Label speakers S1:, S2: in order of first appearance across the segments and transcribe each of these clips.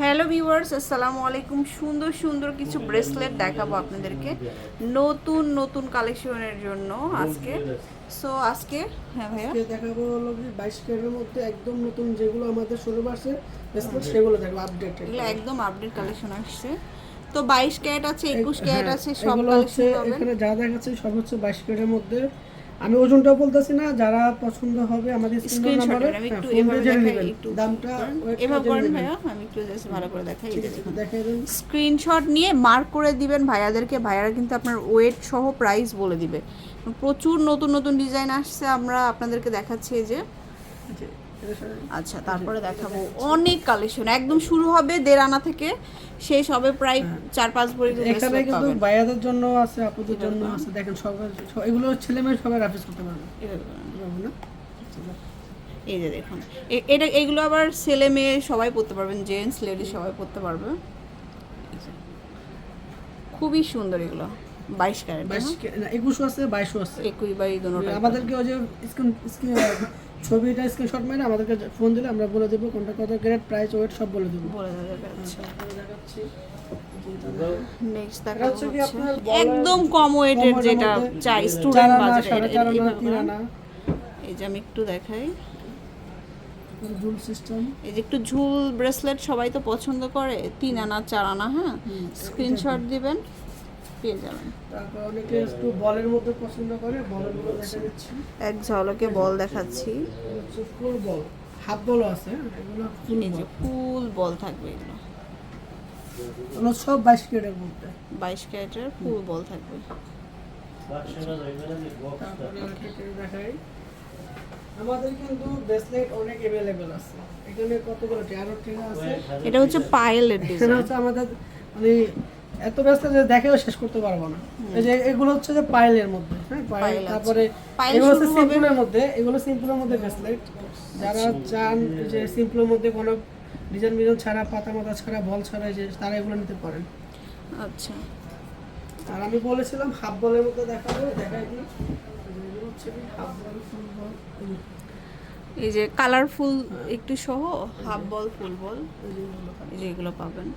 S1: Hello viewers আসসালামু আলাইকুম। সুন্দর সুন্দর কিছু ব্রেসলেট দেখাবো আপনাদেরকে। নতুন নতুন কালেকশনের জন্য আজকে। সো আজকে হ্যাঁ ভাইয়া?
S2: আজকে দেখাবো হলো কি বাইশ ক্যারেটের মধ্যে একদম নতুন যেগুলো আমাদের শুরু মাসে ব্রেসলেট সেগুলো দেখব আপডেট
S1: এগুলো একদম আপডেট কালেকশন আসছে। তো বাইশ ক্যারেট আছে একুশ ক্যারেট আছে সব
S2: হ্যাঁ, এগুলো হচ্ছে
S1: কালেকশন
S2: এখানে যা দেখাচ্ছে সব হচ্ছে বাইশ ক্যারেটের মধ্যে। আমি ওজনটাও বলতেছি না যারা পছন্দ হবে আমাদের স্ক্রিন
S1: স্ক্রিনশট আমি একটু এভাবে দেখাই একটু
S2: দামটা
S1: এভাবে করেন ভাইয়া আমি একটু জাস্ট ভালো করে দেখাই স্ক্রিনশট নিয়ে মার্ক করে দিবেন ভাইয়াদেরকে ভাইয়ারা কিন্তু আপনার ওয়েট সহ প্রাইস বলে দিবে। প্রচুর নতুন নতুন ডিজাইন আসছে আমরা আপনাদেরকে দেখাচ্ছি এই যে। আচ্ছা তারপরে দেখাবো। অনেক কালেকশন একদম শুরু হবে দেড় আনা থেকে। শেষ হবে প্রায় চার পাঁচ ভরি
S2: হ্যাঁ। এখানে কিন্তু ভাইয়াদের জন্য আছে আপুদের জন্য আছে। দেখেন সবাই সব- এগুলো ছেলে মেয়ে সবাই রাফিস করতে পারবে।
S1: এই যে দেখুন এটা এগুলো আবার ছেলে মেয়ে সবাই পড়তে পারবেন জেন্টস লেডিস সবাই পড়তে পারবে। খুবই সুন্দর এগুলো। বাইশ ক্যারেট
S2: না, একুশও আছে বাইশও আছে।
S1: একুই বাই দোনোটা
S2: আমাদেরকে ওই যে স্ক্রিন স্ক্রিন ছবিটা স্ক্রিনশট মেরে আমাদেরকে ফোন দিলে আমরা বলে দেবো কোনটা কত গ্রেড প্রাইস ওয়েট সব বলে দেবো।
S1: বলে আচ্ছা।
S2: দেখাচ্ছি। বলের-
S1: একদম কম ওয়েটের যেটা চাই স্টুডেন্ট বাজেট এই যে আমি একটু দেখাই।
S2: জুল সিস্টেম
S1: এই যে একটু ঝুল ব্রেসলেট সবাই তো পছন্দ করে তিন আনা চার আনা হ্যাঁ? স্ক্রিনশট দিবেন। পেয়ে যাবেন।
S2: তারপর অনেকে একটু বলের মধ্যে পছন্দ করে বলের মধ্যে দেখা
S1: এক ঝলকে বল দেখাচ্ছি।
S2: ফুল বল হাফ বলও আছে এগুলো ফুল বল।
S1: ফুল বল থাকবে এগুলো।
S2: এগুলো সব বাইশ কেটের মধ্যে।
S1: বাইশ ক্যারেটের ফুল বল থাকবে।
S2: দেখাই। আমাদের কিন্তু ব্রেসলেট অনেক অ্যাভেলেবেল আছে। এখানে কতগুলো তেরো টাকা আছে।
S1: এটা হচ্ছে
S2: এখানে
S1: ডিজাইন
S2: হচ্ছে আমাদের মানে এত ব্যস্ত যে দেখেও শেষ করতে পারব না। এই যে এগুলো হচ্ছে যে পাইলের মধ্যে হ্যাঁ পাইল তারপরে এগুলো হচ্ছে সিম্পলের মধ্যে এগুলো সিম্পলের মধ্যে ব্রেসলেট যারা চান যে সিম্পলের মধ্যে কোনো ডিজাইন মিজাইন ছাড়া পাতা মাথা ছাড়া বল ছাড়া যে তারা এগুলো নিতে পারেন।
S1: আচ্ছা।
S2: আর আমি বলেছিলাম হাফ বলের মধ্যে দেখাবো দেখাই হচ্ছে হাফ বল ফুল বল। এই যে-
S1: এই যে কালারফুল একটু সহ হাফ বল ফুল বল
S2: যে এগুলো
S1: পাবেন।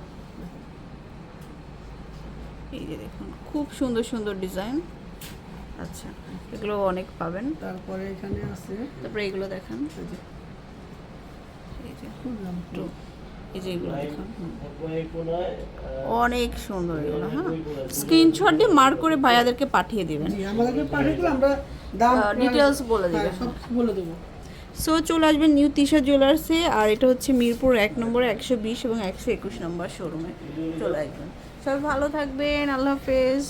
S1: এই যে দেখুন খুব সুন্দর সুন্দর ডিজাইন। আচ্ছা এগুলো অনেক পাবেন।
S2: তারপরে এখানে আছে
S1: তারপরে এগুলো দেখান।
S2: এই যে।
S1: এই যে
S2: খুললাম
S1: এই যে এগুলো দেখান। অনেক সুন্দর এগুলো হ্যাঁ। স্ক্রিনশট দিয়ে মার্ক করে ভাইয়াদেরকে পাঠিয়ে দিবেন।
S2: আমাদেরকে পাঠিয়ে দিলে আমরা
S1: details বলে দিবেন।
S2: বলে দেবো।
S1: সো চলে আসবেন নিউ তিশা জুয়েলার্সে আর এটা হচ্ছে মিরপুর এক নম্বর, একশো বিশ এবং একশো একুশ নম্বর শোরুমে চলে আসবেন। সবাই ভালো থাকবেন, আল্লাহ হাফেজ।